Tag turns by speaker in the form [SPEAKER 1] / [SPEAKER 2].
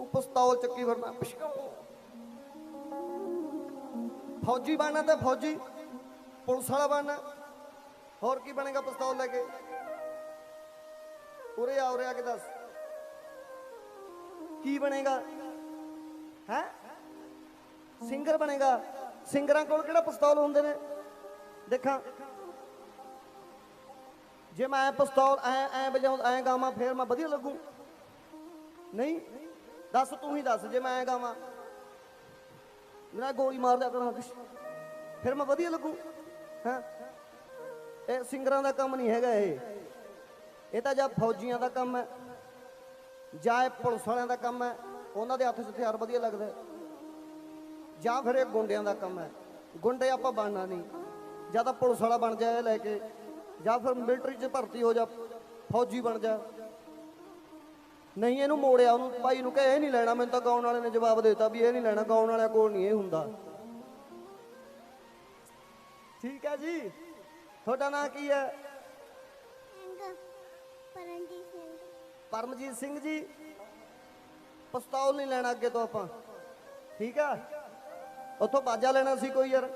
[SPEAKER 1] ਤੂੰ ਪਿਸਤੌਲ ਚੱਕੀ ਫਿਰਨਾ ਪਿਸ਼ਕਾਓ ਫੌਜੀ ਬਣਨਾ ਤੇ ਫੌਜੀ, ਪੁਲਿਸ ਵਾਲਾ ਬਣਨਾ। ਹੋਰ ਕੀ ਬਣੇਗਾ ਪਿਸਤੌਲ ਲੈ ਕੇ? ਉਰੇ ਆ ਉਰੇ ਆ ਕੇ ਦੱਸ। ਕੀ ਬਣੇਗਾ? ਹੈ? ਸਿੰਗਰ ਬਣੇਗਾ। ਸਿੰਗਰਾਂ ਕੋਲ ਕਿਹੜਾ ਪਿਸਤੌਲ ਹੁੰਦੇ ਨੇ? ਦੇਖਾਂ। ਜੇ ਮੈਂ ਪਿਸਤੌਲ ਐ ਐ ਵਜਾਉਂ, ਐ ਗਾਵਾਂ, ਫੇਰ ਮੈਂ ਵਧੀਆ ਲੱਗੂ। ਨਹੀਂ? ਦੱਸ, ਤੂੰ ਹੀ ਦੱਸ, ਜੇ ਮੈਂ ਐ ਗਾਵਾਂ। ਮੇਰਾ ਗੋਲੀ ਮਾਰ ਲਿਆ ਕਰਾਂ ਫਿਰ ਮੈਂ ਵਧੀਆ ਲੱਗੂ, ਹਾਂ? ਇਹ ਸਿੰਗਰਾਂ ਦਾ ਕੰਮ ਨਹੀਂ ਹੈਗਾ ਇਹ। ਇਹ ਤਾਂ ਜਾਂ ਫੌਜੀਆਂ ਦਾ ਕੰਮ ਹੈ, ਜਾਂ ਇਹ ਪੁਲਿਸ ਵਾਲਿਆਂ ਦਾ ਕੰਮ ਹੈ, ਉਹਨਾਂ ਦੇ ਹੱਥ 'ਚ ਹਥਿਆਰ ਵਧੀਆ ਲੱਗਦਾ ਜਾਂ ਫਿਰ ਇਹ ਗੁੰਡਿਆਂ ਦਾ ਕੰਮ ਹੈ। ਗੁੰਡੇ ਆਪਾਂ ਬਣਨਾ ਨਹੀਂ। ਜਾਂ ਤਾਂ ਪੁਲਿਸ ਵਾਲਾ ਬਣ ਜਾ ਇਹ ਲੈ ਕੇ, ਜਾਂ ਫਿਰ ਮਿਲਟਰੀ 'ਚ ਭਰਤੀ ਹੋ ਜਾ, ਫੌਜੀ ਬਣ ਜਾ। ਨਹੀਂ ਇਹਨੂੰ ਮੋੜਿਆ ਉਹਨੂੰ ਭਾਈ ਨੂੰ ਕਹੇ ਇਹ ਨਹੀਂ ਲੈਣਾ ਮੈਨੂੰ ਤਾਂ ਗਾਉਣ ਵਾਲੇ ਨੇ ਜਵਾਬ ਦਿੱਤਾ ਵੀ ਇਹ ਨਹੀਂ ਲੈਣਾ ਗਾਉਣ ਵਾਲਿਆਂ ਕੋਲ ਨਹੀਂ ਇਹ ਹੁੰਦਾ। ਠੀਕ ਹੈ ਜੀ? ਤੁਹਾਡਾ ਨਾਂ ਕੀ ਹੈ?
[SPEAKER 2] ਸਿੰਘ ਪਰਮਜੀਤ ਸਿੰਘ।
[SPEAKER 1] ਪਰਮਜੀਤ ਸਿੰਘ ਜੀ? ਪਿਸਤੌਲ ਨਹੀਂ ਲੈਣਾ ਅੱਗੇ ਤੋਂ ਆਪਾਂ। ਠੀਕ ਆ? ਉੱਥੋਂ ਬਾਜਾ ਲੈਣਾ ਸੀ ਕੋਈ ਯਾਰ?